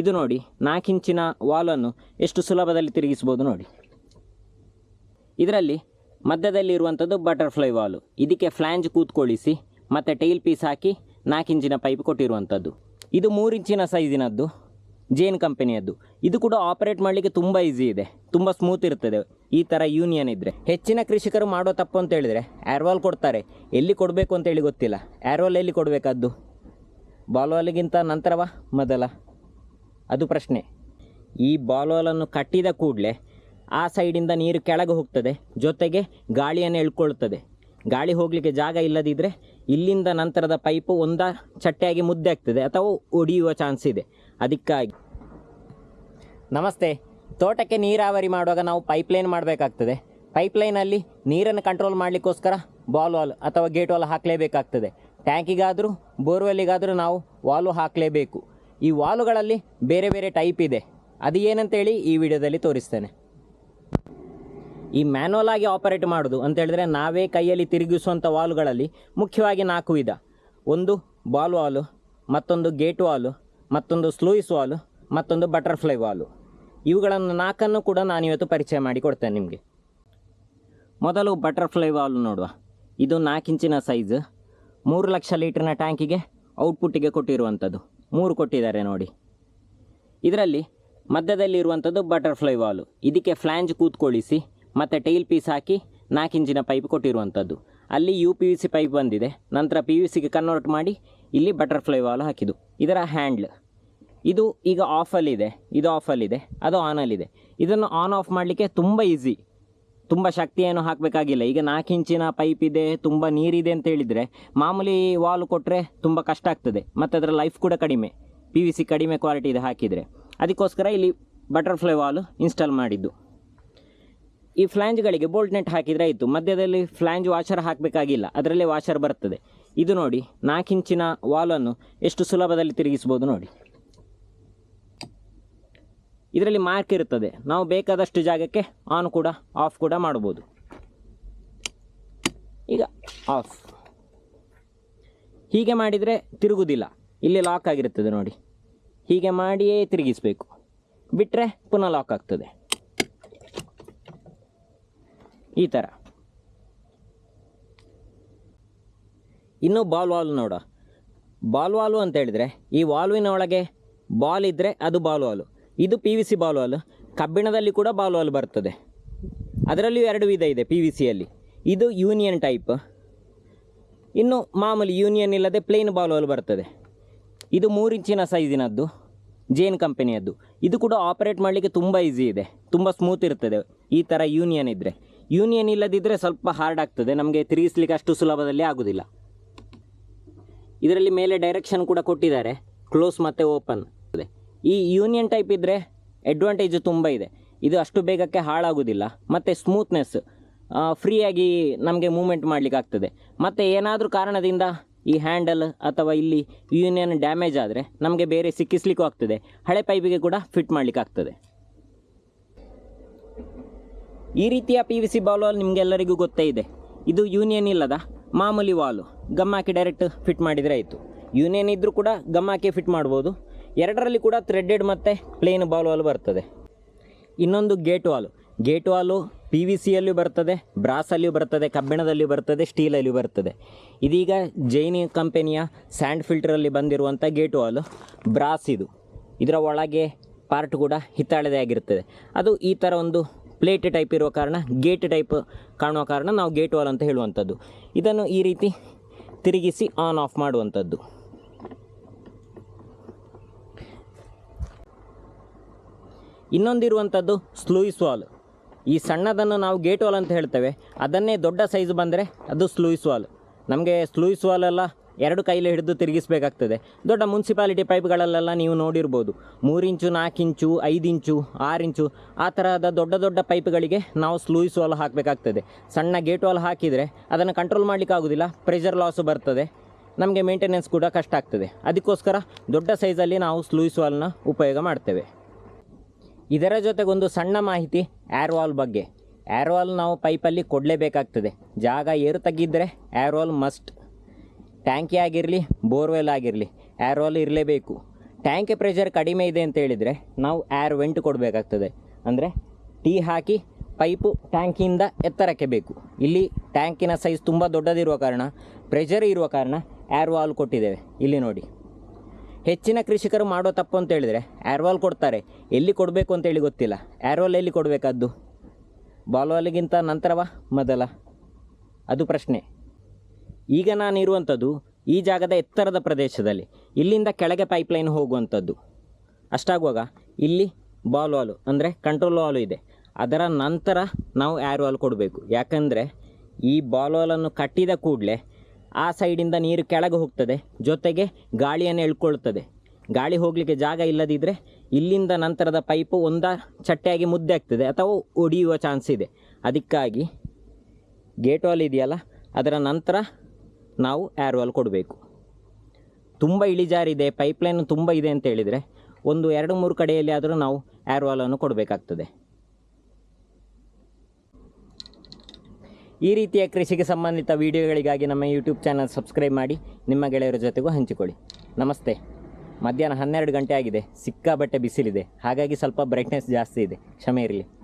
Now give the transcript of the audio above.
ಇದು ನೋಡಿ, ನಾಲ್ಕಿಂಚಿನ ವಾಲನ್ನು ಎಷ್ಟು ಸುಲಭದಲ್ಲಿ ತಿರುಗಿಸ್ಬೋದು ನೋಡಿ. ಇದರಲ್ಲಿ ಮಧ್ಯದಲ್ಲಿ ಇರುವಂಥದ್ದು ಬಟರ್ಫ್ಲೈ ವಾಲು. ಇದಕ್ಕೆ ಫ್ಲ್ಯಾಂಜ್ ಕೂತ್ಕೊಳ್ಳಿಸಿ, ಮತ್ತು ಟೈಲ್ ಪೀಸ್ ಹಾಕಿ ನಾಲ್ಕಿಂಚಿನ ಪೈಪ್ ಕೊಟ್ಟಿರುವಂಥದ್ದು. ಇದು ಮೂರು ಇಂಚಿನ ಸೈಜಿನದ್ದು, ಜೇನ್ ಕಂಪನಿಯದ್ದು. ಇದು ಕೂಡ ಆಪರೇಟ್ ಮಾಡಲಿಕ್ಕೆ ತುಂಬ ಈಸಿ ಇದೆ, ತುಂಬ ಸ್ಮೂತ್ ಇರ್ತದೆ. ಈ ಥರ ಯೂನಿಯನ್ ಇದ್ದರೆ ಹೆಚ್ಚಿನ ಕೃಷಿಕರು ಮಾಡೋ ತಪ್ಪು ಅಂತ ಹೇಳಿದರೆ ಏರ್ವಾಲ್ ಕೊಡ್ತಾರೆ. ಎಲ್ಲಿ ಕೊಡಬೇಕು ಅಂತೇಳಿ ಗೊತ್ತಿಲ್ಲ. ಆ್ಯರ್ವಾಲ್ ಎಲ್ಲಿ ಕೊಡಬೇಕದ್ದು? ಬಾಲ್ವಾಲ್ಗಿಂತ ನಂತರವಾ? ಮೊದಲ. ಅದು ಪ್ರಶ್ನೆ. ಈ ಬಾಲ್ವಲನ್ನು ಕಟ್ಟಿದ ಕೂಡಲೇ ಆ ಸೈಡಿಂದ ನೀರು ಕೆಳಗೆ ಹೋಗ್ತದೆ, ಜೊತೆಗೆ ಗಾಳಿಯನ್ನು ಎಳ್ಕೊಳ್ತದೆ. ಗಾಳಿ ಹೋಗಲಿಕ್ಕೆ ಜಾಗ ಇಲ್ಲದಿದ್ದರೆ ಇಲ್ಲಿಂದ ನಂತರದ ಪೈಪು ಒಂದ ಚಟ್ಟೆಯಾಗಿ ಮುದ್ದೆ ಆಗ್ತದೆ ಅಥವಾ ಒಡೆಯುವ ಚಾನ್ಸ್ ಇದೆ. ಅದಕ್ಕಾಗಿ. ನಮಸ್ತೆ, ತೋಟಕ್ಕೆ ನೀರಾವರಿ ಮಾಡುವಾಗ ನಾವು ಪೈಪ್ಲೈನ್ ಮಾಡಬೇಕಾಗ್ತದೆ. ಪೈಪ್ಲೈನಲ್ಲಿ ನೀರನ್ನು ಕಂಟ್ರೋಲ್ ಮಾಡಲಿಕ್ಕೋಸ್ಕರ ಬಾಲ್ ವಾಲ್ ಅಥವಾ ಗೇಟ್ ವಾಲ್ ಹಾಕಲೇಬೇಕಾಗ್ತದೆ. ಟ್ಯಾಂಕಿಗಾದರೂ ಬೋರ್ವೆಲ್ಲಿಗಾದರೂ ನಾವು ವಾಲು ಹಾಕಲೇಬೇಕು. ಈ ವಾಲುಗಳಲ್ಲಿ ಬೇರೆ ಬೇರೆ ಟೈಪ್ ಇದೆ. ಅದು ಏನಂತೇಳಿ ಈ ವಿಡಿಯೋದಲ್ಲಿ ತೋರಿಸ್ತೇನೆ. ಈ ಮ್ಯಾನುವಲ್ ಆಗಿ ಆಪರೇಟ್ ಮಾಡೋದು ಅಂತ ಹೇಳಿದ್ರೆ ನಾವೇ ಕೈಯಲ್ಲಿ ತಿರುಗಿಸುವಂಥ ವಾಲುಗಳಲ್ಲಿ ಮುಖ್ಯವಾಗಿ ನಾಲ್ಕು ವಿಧ. ಒಂದು ಬಾಲ್ ವಾಲು, ಮತ್ತೊಂದು ಗೇಟ್ ವಾಲು, ಮತ್ತೊಂದು ಸ್ಲೂಯಿಸ್ ವಾಲು, ಮತ್ತೊಂದು ಬಟರ್ಫ್ಲೈ ವಾಲು. ಇವುಗಳನ್ನು ನಾಲ್ಕನ್ನು ಕೂಡ ನಾನು ಇವತ್ತು ಪರಿಚಯ ಮಾಡಿ ಕೊಡ್ತೇನೆ ನಿಮಗೆ. ಮೊದಲು ಬಟರ್ಫ್ಲೈ ವಾಲು ನೋಡುವ. ಇದು ನಾಲ್ಕು ಇಂಚಿನ ಸೈಜ್. ಮೂರು ಲಕ್ಷ ಲೀಟ್ರಿನ ಟ್ಯಾಂಕಿಗೆ ಔಟ್ಪುಟ್ಟಿಗೆ ಕೊಟ್ಟಿರುವಂಥದ್ದು. ಮೂರು ಕೊಟ್ಟಿದ್ದಾರೆ ನೋಡಿ. ಇದರಲ್ಲಿ ಮಧ್ಯದಲ್ಲಿ ಇರುವಂಥದ್ದು ಬಟರ್ಫ್ಲೈ ವಾಲು ಇದಕ್ಕೆ ಫ್ಲ್ಯಾಂಜ್ ಕೂತ್ಕೊಳ್ಳಿಸಿ, ಮತ್ತು ಟೈಲ್ ಪೀಸ್ ಹಾಕಿ ನಾಲ್ಕು ಇಂಚಿನ ಪೈಪ್ ಕೊಟ್ಟಿರುವಂಥದ್ದು. ಅಲ್ಲಿ U P U C pipe ಬಂದಿದೆ. ನಂತರ ಪಿ ಯು ಸಿಗೆ ಕನ್ವರ್ಟ್ ಮಾಡಿ ಇಲ್ಲಿ ಬಟರ್ಫ್ಲೈ ವಾಲ್ ಹಾಕಿದ್ದು. ಇದರ ಹ್ಯಾಂಡ್ಲ್ ಇದು ಈಗ ಆಫಲ್ಲಿದೆ ಇದು ಆಫಲ್ಲಿದೆ ಅದು ಆನಲ್ಲಿದೆ ಇದನ್ನು ಆನ್ ಆಫ್ ಮಾಡಲಿಕ್ಕೆ ತುಂಬ ಈಸಿ ತುಂಬ ಶಕ್ತಿ ಏನು ಹಾಕಬೇಕಾಗಿಲ್ಲ. ಈಗ ನಾಲ್ಕು ಇಂಚಿನ ಪೈಪ್ ಇದೆ, ತುಂಬ ನೀರಿದೆ ಅಂತ ಹೇಳಿದರೆ ಮಾಮೂಲಿ ವಾಲ್ ಕೊಟ್ಟರೆ ತುಂಬ ಕಷ್ಟ ಆಗ್ತದೆ. ಮತ್ತು ಅದರ ಲೈಫ್ ಕೂಡ ಕಡಿಮೆ ಪಿ ವಿ ಸಿ ಕಡಿಮೆ ಕ್ವಾಲಿಟಿ ಇದೆ ಹಾಕಿದರೆ. ಅದಕ್ಕೋಸ್ಕರ ಇಲ್ಲಿ ಬಟರ್ಫ್ಲೈ ವಾಲು ಇನ್ಸ್ಟಾಲ್ ಮಾಡಿದ್ದು. ಈ ಫ್ಲ್ಯಾಂಜ್ಗಳಿಗೆ ಬೋಲ್ಟ್ ನೆಟ್ ಹಾಕಿದರೆ ಆಯಿತು. ಮಧ್ಯದಲ್ಲಿ ಫ್ಲ್ಯಾಂಜ್ ವಾಷರ್ ಹಾಕಬೇಕಾಗಿಲ್ಲ, ಅದರಲ್ಲೇ ವಾಷರ್ ಬರ್ತದೆ. ಇದು ನೋಡಿ ನಾಲ್ಕು ಇಂಚಿನ ವಾಲನ್ನು ಎಷ್ಟು ಸುಲಭದಲ್ಲಿ ತಿರುಗಿಸ್ಬೋದು ನೋಡಿ. ಇದರಲ್ಲಿ ಮಾರ್ಕ್ ಇರುತ್ತದೆ. ನಾವು ಬೇಕಾದಷ್ಟು ಜಾಗಕ್ಕೆ ಆನ್ ಕೂಡ ಆಫ್ ಕೂಡ ಮಾಡ್ಬೋದು ಈಗ ಆಫ್ ಹೀಗೆ ಮಾಡಿದರೆ ತಿರುಗುವುದಿಲ್ಲ ಇಲ್ಲಿ ಲಾಕ್ ಆಗಿರುತ್ತದೆ ನೋಡಿ. ಹೀಗೆ ಮಾಡಿಯೇ ತಿರುಗಿಸಬೇಕು. ಬಿಟ್ಟರೆ ಪುನಃ ಲಾಕ್ ಆಗ್ತದೆ. ಈ ಥರ ಇನ್ನು ಬಾಲ್ ವಾಲ್ ನೋಡ. ಬಾಲ್ ವಾಲು ಅಂತ ಹೇಳಿದರೆ ಈ ವಾಲ್ವಿನ ಒಳಗೆ ಬಾಲ್ ಇದ್ದರೆ ಅದು ಬಾಲ್ ವಾಲು ಇದು P V C ball valve ಕಬ್ಬಿಣದಲ್ಲಿ ಕೂಡ ಬಾಲ್ವಾಲ್ ಬರ್ತದೆ. ಅದರಲ್ಲಿಯೂ ಎರಡು ವಿಧ ಇದೆ ಪಿ ವಿ ಸಿಯಲ್ಲಿ ಇದು ಯೂನಿಯನ್ ಟೈಪ್ ಇನ್ನು ಮಾಮೂಲಿ ಯೂನಿಯನ್ ಇಲ್ಲದೆ ಪ್ಲೇನ್ ಬಾಲ್ವಾಲ್ ಬರ್ತದೆ. ಇದು ಮೂರು ಇಂಚಿನ ಸೈಜಿನದ್ದು ಜೇನ್ ಕಂಪನಿಯದ್ದು ಇದು ಕೂಡ ಆಪರೇಟ್ ಮಾಡಲಿಕ್ಕೆ ತುಂಬ ಈಸಿ ಇದೆ. ತುಂಬ ಸ್ಮೂತ್ ಇರ್ತದೆ. ಈ ಥರ ಯೂನಿಯನ್ ಇದ್ದರೆ ಯೂನಿಯನ್ ಇಲ್ಲದಿದ್ದರೆ ಸ್ವಲ್ಪ ಹಾರ್ಡ್ ಆಗ್ತದೆ. ನಮಗೆ ತಿರುಗಿಸ್ಲಿಕ್ಕೆ ಅಷ್ಟು ಸುಲಭದಲ್ಲಿ ಆಗೋದಿಲ್ಲ. ಇದರಲ್ಲಿ ಮೇಲೆ ಡೈರೆಕ್ಷನ್ ಕೂಡ ಕೊಟ್ಟಿದ್ದಾರೆ. ಕ್ಲೋಸ್ ಮತ್ತು ಓಪನ್ ಈ ಯೂನಿಯನ್ ಟೈಪ್ ಇದ್ದರೆ ಅಡ್ವಾಂಟೇಜ್ ತುಂಬ ಇದೆ. ಇದು ಅಷ್ಟು ಬೇಗಕ್ಕೆ ಹಾಳಾಗೋದಿಲ್ಲ. ಮತ್ತು ಸ್ಮೂತ್ನೆಸ್ ಫ್ರೀಯಾಗಿ ನಮಗೆ ಮೂಮೆಂಟ್ ಮಾಡಲಿಕ್ಕೆ ಆಗ್ತದೆ. ಮತ್ತು ಏನಾದರೂ ಕಾರಣದಿಂದ ಈ ಹ್ಯಾಂಡಲ್ ಅಥವಾ ಇಲ್ಲಿ ಯೂನಿಯನ್ ಡ್ಯಾಮೇಜ್ ಆದರೆ ನಮಗೆ ಬೇರೆ ಸಿಕ್ಕಿಸ್ಲಿಕ್ಕೂ ಆಗ್ತದೆ. ಹಳೆ ಪೈಪಿಗೆ ಕೂಡ ಫಿಟ್ ಮಾಡಲಿಕ್ಕೆ ಆಗ್ತದೆ. ಈ ರೀತಿಯ P V C ball valve ನಿಮಗೆಲ್ಲರಿಗೂ ಗೊತ್ತೇ ಇದೆ. ಇದು ಯೂನಿಯನ್ ಇಲ್ಲದ ಮಾಮೂಲಿ ವಾಲು ಗಮ್ಮಾಕಿ ಡೈರೆಕ್ಟ್ ಫಿಟ್ ಮಾಡಿದರೆ ಆಯಿತು. ಯೂನಿಯನ್ ಇದ್ದರೂ ಕೂಡ ಗಮ್ ಹಾಕಿ ಫಿಟ್ ಮಾಡ್ಬೋದು. ಎರಡರಲ್ಲಿ ಕೂಡ ಥ್ರೆಡ್ಡೆಡ್ ಮತ್ತು ಪ್ಲೇನ್ ಬಾಲ್ ವಾಲ್ ಬರ್ತದೆ. ಇನ್ನೊಂದು gate valve gate valve P V ಸಿಯಲ್ಲಿಯೂ ಬರ್ತದೆ ಬ್ರಾಸಲ್ಲಿಯೂ ಬರ್ತದೆ ಕಬ್ಬಿಣದಲ್ಲಿಯೂ ಬರ್ತದೆ ಸ್ಟೀಲಲ್ಲಿಯೂ ಬರ್ತದೆ. ಇದೀಗ ಜೈನಿ ಕಂಪೆನಿಯ ಸ್ಯಾಂಡ್ ಫಿಲ್ಟರಲ್ಲಿ ಬಂದಿರುವಂಥ ಗೇಟ್ ವಾಲು ಬ್ರಾಸ್ ಇದು. ಇದರ ಒಳಗೆ ಪಾರ್ಟ್ ಕೂಡ ಹಿತ್ತಾಳದೇ ಆಗಿರ್ತದೆ. ಅದು ಈ ಥರ ಒಂದು ಪ್ಲೇಟ್ ಟೈಪ್ ಇರುವ ಕಾರಣ ಗೇಟ್ ಟೈಪ್ ಕಾಣುವ ಕಾರಣ ನಾವು ಗೇಟ್ ವಾಲ್ ಅಂತ ಹೇಳುವಂಥದ್ದು. ಇದನ್ನು ಈ ರೀತಿ ತಿರುಗಿಸಿ ಆನ್ ಆಫ್ ಮಾಡುವಂಥದ್ದು. ಇನ್ನೊಂದಿರುವಂಥದ್ದು ಸ್ಲೂಯಿಸ್ ವಾಲ್. ಈ ಸಣ್ಣದನ್ನು ನಾವು ಗೇಟ್ ವಾಲ್ ಅಂತ ಹೇಳ್ತೇವೆ. ಅದನ್ನೇ ದೊಡ್ಡ ಸೈಜ್ ಬಂದರೆ ಅದು ಸ್ಲೂಯಿಸ್ ವಾಲ್. ನಮಗೆ ಸ್ಲೂಯಿಸ್ ವಾಲ್ ಎಲ್ಲ ಎರಡು ಕೈಲಿ ಹಿಡಿದು ತಿರುಗಿಸಬೇಕಾಗ್ತದೆ. ದೊಡ್ಡ ಮುನ್ಸಿಪಾಲಿಟಿ ಪೈಪ್ಗಳಲ್ಲೆಲ್ಲ ನೀವು ನೋಡಿರ್ಬೋದು. ಮೂರು ಇಂಚು, ನಾಲ್ಕು ಇಂಚು, ಐದು ಇಂಚು, ಆರು ಇಂಚು, ಆ ಥರದ ದೊಡ್ಡ ದೊಡ್ಡ ಪೈಪ್ಗಳಿಗೆ ನಾವು ಸ್ಲೂಯಿಸ್ ವಾಲ್ ಹಾಕಬೇಕಾಗ್ತದೆ. ಸಣ್ಣ ಗೇಟ್ ವಾಲ್ ಹಾಕಿದರೆ ಅದನ್ನು ಕಂಟ್ರೋಲ್ ಮಾಡಲಿಕ್ಕೆ ಆಗೋದಿಲ್ಲ, ಪ್ರೆಷರ್ ಲಾಸು ಬರ್ತದೆ, ನಮಗೆ ಮೇಂಟೆನೆನ್ಸ್ ಕೂಡ ಕಷ್ಟ ಆಗ್ತದೆ. ಅದಕ್ಕೋಸ್ಕರ ದೊಡ್ಡ ಸೈಜಲ್ಲಿ ನಾವು ಸ್ಲೂಯಿಸ್ ವಾಲ್ನ ಉಪಯೋಗ ಮಾಡ್ತೇವೆ. ಇದರ ಜೊತೆಗೊಂದು ಸಣ್ಣ ಮಾಹಿತಿ ಏರ್ ವಾಲ್ ಬಗ್ಗೆ. ಏರ್ ವಾಲ್ ನಾವು ಪೈಪಲ್ಲಿ ಕೊಡಲೇಬೇಕಾಗ್ತದೆ. ಜಾಗ ಏರು ತಗ್ಗಿದ್ದರೆ ಏರ್ ವಾಲ್ ಮಸ್ಟ್ ಟ್ಯಾಂಕಿ ಆಗಿರಲಿ, ಬೋರ್ವೆಲ್ ಆಗಿರಲಿ ಏರ್ ವಾಲ್ ಇರಲೇಬೇಕು. ಟ್ಯಾಂಕ್ ಪ್ರೆಷರ್ ಕಡಿಮೆ ಇದೆ ಅಂತ ಹೇಳಿದರೆ ನಾವು ಏರ್ ವೆಂಟ್ ಕೊಡಬೇಕಾಗ್ತದೆ. ಅಂದರೆ ಟೀ ಹಾಕಿ ಪೈಪು ಟ್ಯಾಂಕಿಯಿಂದ ಎತ್ತರಕ್ಕೆ ಬೇಕು. ಇಲ್ಲಿ ಟ್ಯಾಂಕಿನ ಸೈಜ್ ತುಂಬ ದೊಡ್ಡದಿರುವ ಕಾರಣ ಪ್ರೆಷರ್ ಇರುವ ಕಾರಣ ಏರ್ ವಾಲ್ ಕೊಟ್ಟಿದ್ದೇವೆ. ಇಲ್ಲಿ ನೋಡಿ. ಹೆಚ್ಚಿನ ಕೃಷಿಕರು ಮಾಡೋ ತಪ್ಪು ಅಂತ ಹೇಳಿದರೆ ಆ್ಯರ್ವಾಲ್ ಕೊಡ್ತಾರೆ. ಎಲ್ಲಿ ಕೊಡಬೇಕು ಅಂತೇಳಿ ಗೊತ್ತಿಲ್ಲ. ಆ್ಯರ್ವಾಲ್ ಎಲ್ಲಿ ಕೊಡಬೇಕಾದ್ದು? ಬಾಲ್ವಾಲ್ಗಿಂತ ನಂತರವಾ? ಮೊದಲ. ಅದು ಪ್ರಶ್ನೆ. ಈಗ ನಾನಿರುವಂಥದ್ದು ಈ ಜಾಗದ ಎತ್ತರದ ಪ್ರದೇಶದಲ್ಲಿ. ಇಲ್ಲಿಂದ ಕೆಳಗೆ ಪೈಪ್ಲೈನ್ ಹೋಗುವಂಥದ್ದು. ಅಷ್ಟಾಗುವಾಗ ಇಲ್ಲಿ ಬಾಲ್ ವಾಲು ಅಂದರೆ ಕಂಟ್ರೋಲ್ ವಾಲು ಇದೆ. ಅದರ ನಂತರ ನಾವು ಆ್ಯರ್ವಾಲ್ ವಾಲ್ ಕೊಡಬೇಕು. ಯಾಕಂದರೆ ಈ ಬಾಲ್ ವಾಲನ್ನು ಕಟ್ಟಿದ ಕೂಡಲೇ ಆ ಸೈಡಿಂದ ನೀರು ಕೆಳಗೆ ಹೋಗ್ತದೆ. ಜೊತೆಗೆ ಗಾಳಿಯನ್ನು ಎಳ್ಕೊಳ್ತದೆ. ಗಾಳಿ ಹೋಗಲಿಕ್ಕೆ ಜಾಗ ಇಲ್ಲದಿದ್ದರೆ ಇಲ್ಲಿಂದ ನಂತರದ ಪೈಪು ಒಂದ ಚಟ್ಟೆಯಾಗಿ ಮುದ್ದೆ ಆಗ್ತದೆ ಅಥವಾ ಒಡಿಯುವ ಚಾನ್ಸ್ ಇದೆ. ಅದಕ್ಕಾಗಿ ಗೇಟ್ ವಾಲ್ ಇದೆಯಲ್ಲ, ಅದರ ನಂತರ ನಾವು ಏರ್ ವಾಲ್ ಕೊಡಬೇಕು. ತುಂಬ ಇಳಿಜಾರಿದೆ, ಪೈಪ್ಲೈನ್ ತುಂಬ ಇದೆ ಅಂತ ಹೇಳಿದರೆ ಒಂದು ಎರಡು ಮೂರು ಕಡೆಯಲ್ಲಿ ಆದರೂ ನಾವು ಏರ್ ವಾಲನ್ನು ಕೊಡಬೇಕಾಗ್ತದೆ. ಈ ರೀತಿಯ ಕೃಷಿಗೆ ಸಂಬಂಧಿತ ವಿಡಿಯೋಗಳಿಗಾಗಿ ನಮ್ಮ ಯೂಟ್ಯೂಬ್ ಚಾನಲ್ ಸಬ್ಸ್ಕ್ರೈಬ್ ಮಾಡಿ, ನಿಮ್ಮ ಗೆಳೆಯರ ಜೊತೆಗೂ ಹಂಚಿಕೊಳ್ಳಿ. ನಮಸ್ತೆ. ಮಧ್ಯಾಹ್ನ ಹನ್ನೆರಡು ಗಂಟೆ ಆಗಿದೆ. ಸಿಕ್ಕಾಬಟ್ಟೆ ಬಿಸಿಲಿದೆ. ಹಾಗಾಗಿ ಸ್ವಲ್ಪ ಬ್ರೈಟ್ನೆಸ್ ಜಾಸ್ತಿ ಇದೆ. ಕ್ಷಮೆ ಇರಲಿ.